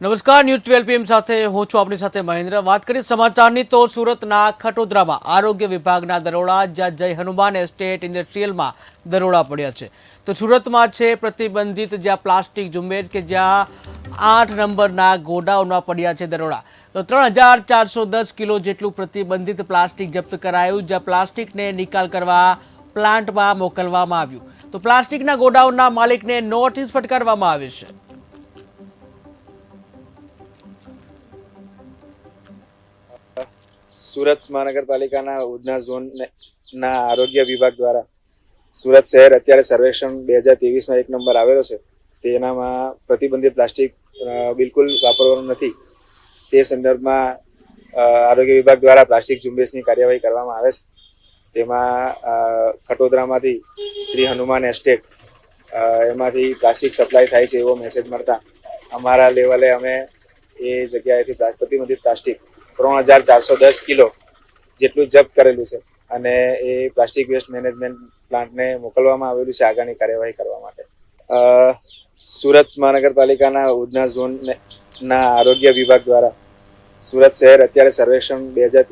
નમસ્કાર, news twelve PM સાથે હું છું આપની સાથે મહેન્દ્ર. વાત કરી સમાચારની તો સુરતના ખટોદરામાં આરોગ્ય વિભાગના દરોડા, જ્યાં જય હનુમાન એસ્ટેટ ઇન્ડસ્ટ્રીયલમાં દરોડા પડ્યા છે. તો સુરતમાં છે પ્રતિબંધિત જ્યાં પ્લાસ્ટિક ઝુંબેશ કે જ્યાં આઠ નંબરના ગોડાઉનમાં પડ્યા છે દરોડા. તો ત્રણ હજાર ચારસો દસ કિલો જેટલું પ્રતિબંધિત પ્લાસ્ટિક જપ્ત કરાયું, જ્યાં પ્લાસ્ટિકને નિકાલ કરવા પ્લાન્ટમાં મોકલવામાં આવ્યું. તો પ્લાસ્ટિકના ગોડાઉનના માલિકને નોટિસ ફટકારવામાં આવી છે. સુરત મહાનગરપાલિકાના ઉધના ઝોન ના આરોગ્ય વિભાગ દ્વારા સુરત શહેર અત્યારે સર્વેક્ષણ બે હજાર ત્રેવીસમાં એક નંબર આવેલો છે. તેનામાં પ્રતિબંધિત પ્લાસ્ટિક બિલકુલ વાપરવાનું નથી. તે સંદર્ભમાં આરોગ્ય વિભાગ દ્વારા પ્લાસ્ટિક ઝુંબેશની કાર્યવાહી કરવામાં આવે છે. તેમાં ખટોદરામાંથી શ્રી હનુમાન એસ્ટેટ એમાંથી પ્લાસ્ટિક સપ્લાય થાય છે એવો મેસેજ મળતા અમારા લેવલે અમે એ જગ્યાએથી પ્રતિબંધિત પ્લાસ્ટિક ત્રણ હજાર ચારસો દસ કિલો જેટલું જપ્ત કરેલું છે અને એ પ્લાસ્ટિક વેસ્ટ મેનેજમેન્ટ પ્લાન્ટને મોકલવામાં આવેલું છે આગળની કાર્યવાહી કરવા માટે. સુરત મહાનગરપાલિકાના ઉધના ઝોનના આરોગ્ય વિભાગ દ્વારા સુરત શહેર અત્યારે સર્વેક્ષણ બે હજાર